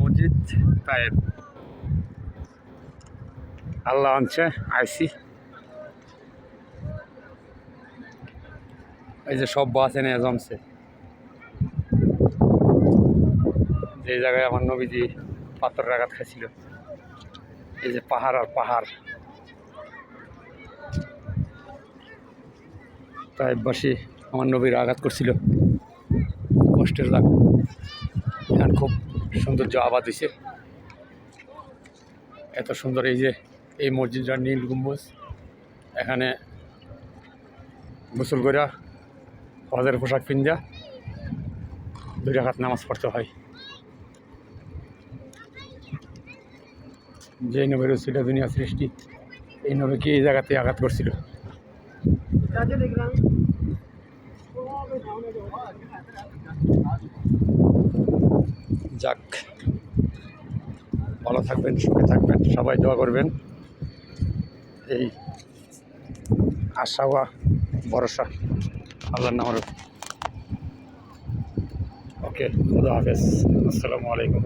মসজিদ তাই আল্লাহ আনছে, আইসি। এই যে সব বাস এনে জমছে। যে জায়গায় আমার নবীজি পাথর আঘাত খাইছিল। এই যে পাহাড় আর পাহাড়। তাই বাসী আমার নবীর আঘাত করছিল। কষ্টের লাগ এখন খুব সৌন্দর্য আবাদ হয়েছে। এত সুন্দর এই যে এই মসজিদটা নীল গম্বুজ। এখানে গোসল করা হজের পোশাক পিন্দা দুই রাখাত নামাজ পড়তে হয়। যে নবের ছিল দুনিয়া সৃষ্টি, এই নবীকে এই জায়গাতে আঘাত করছিল? যাক। ভালো থাকবেন, সুখে থাকবেন, সবাই দোয়া করবেন। এই আশা বা ভরসা, আল্লাহর নামের ওকে, খুদা হাফেজ। আসসালামু আলাইকুম।